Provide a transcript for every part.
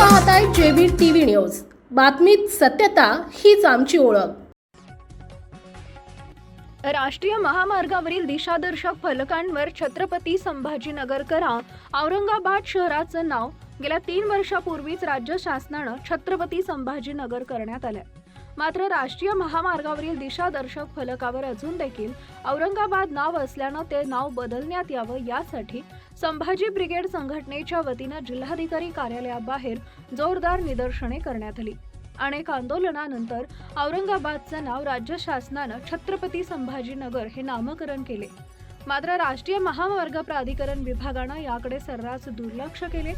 पाहताय JB TV news. बातमीत सत्यता हीच आमची ओळख. राष्ट्रीय महामार्गावरील दिशादर्शक फलकांवर छत्रपती संभाजीनगरकरा औरंगाबाद शहराचं नाव गेल्या तीन वर्षापूर्वीच राज्य शासनानं छत्रपती संभाजीनगर करण्यात आलं मात्र राष्ट्रीय महामार्गावरील दिशादर्शक फलकावर अजून देखील औरंगाबाद नाव असल्यानं ते नाव बदलण्यात यावं यासाठी संभाजी ब्रिगेड संघटनेच्या वतीनं जिल्हाधिकारी कार्यालयाबाहेर जोरदार निदर्शने करण्यात आली. अनेक आंदोलनानंतर औरंगाबादचं नाव राज्य शासनानं छत्रपती संभाजीनगर हे नामकरण केले. मात्र राष्ट्रीय महामार्ग प्राधिकरण विभागानं याकडे सर्रास दुर्लक्ष केले.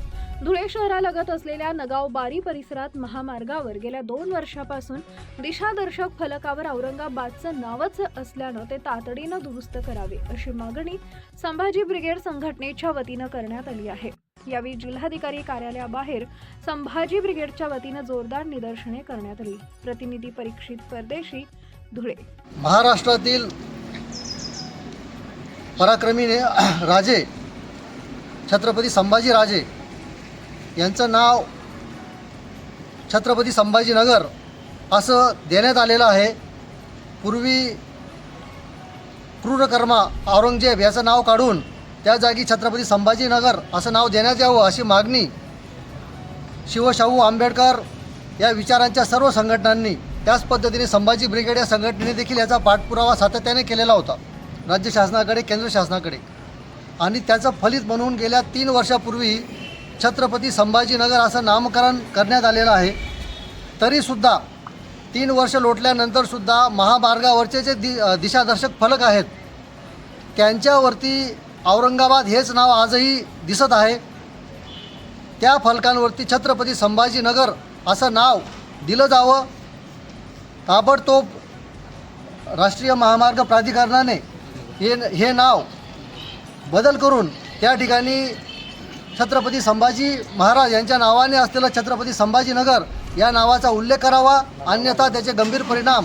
धुळे शहरालगत असलेल्या नगाव बारी परिसरात महामार्गावर गेल्या दोन वर्षापासून दिशादर्शक फलकावर औरंगाबादचं नावच असल्यानं ते तातडीनं दुरुस्त करावे अशी मागणी संभाजी ब्रिगेड संघटनेच्या वतीनं करण्यात आली आहे. यावेळी जिल्हाधिकारी कार्यालयाबाहेर संभाजी ब्रिगेडच्या वतीनं जोरदार निदर्शने करण्यात आली. प्रतिनिधी परीक्षित परदेशी धुळे. महाराष्ट्रातील पराक्रमी ने राजे छत्रपती संभाजी राजे यांचं नाव छत्रपती संभाजीनगर असं देण्यात आलेलं आहे. पूर्वी क्रूरकर्मा औरंगजेब याचं नाव काढून त्या जागी छत्रपती संभाजीनगर असं नाव देण्यात यावं अशी मागणी शिवशाहू आंबेडकर या विचारांच्या सर्व संघटनांनी त्याच पद्धतीने संभाजी ब्रिगेड या संघटनेने देखील याचा पाठपुरावा सातत्याने केलेला होता. राज्य शासनाकडे केंद्र शासनाकडे. आणि त्याचं फलित म्हणून गेल्या तीन वर्षापूर्वी छत्रपती संभाजीनगर असं नामकरण करण्यात आलेलं आहे. तरीसुद्धा तीन वर्ष लोटल्यानंतरसुद्धा महामार्गावरचे जे दि दिशादर्शक फलक आहेत त्यांच्यावरती औरंगाबाद हेच नाव आजही दिसत आहे. त्या फलकांवरती छत्रपती संभाजीनगर असं नाव दिलं जावं. ताबडतोब राष्ट्रीय महामार्ग प्राधिकरणाने हे हे नाव बदल करून त्या ठिकाणी छत्रपती संभाजी महाराज यांच्या नावाने असलेलं छत्रपती संभाजीनगर या नावाचा उल्लेख करावा. अन्यथा त्याचे गंभीर परिणाम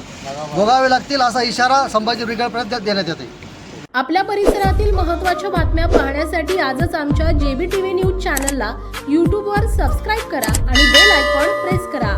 भोगावे लागतील असा इशारा संभाजी ब्रिगेडपर्यंत देण्यात येते आपल्या परिसरातील महत्त्वाच्या बातम्या पाहण्यासाठी आजच आमच्या जेबी टीव्ही न्यूज चॅनलला यूट्यूबवर सबस्क्राईब करा आणि बेल आयकॉन प्रेस करा.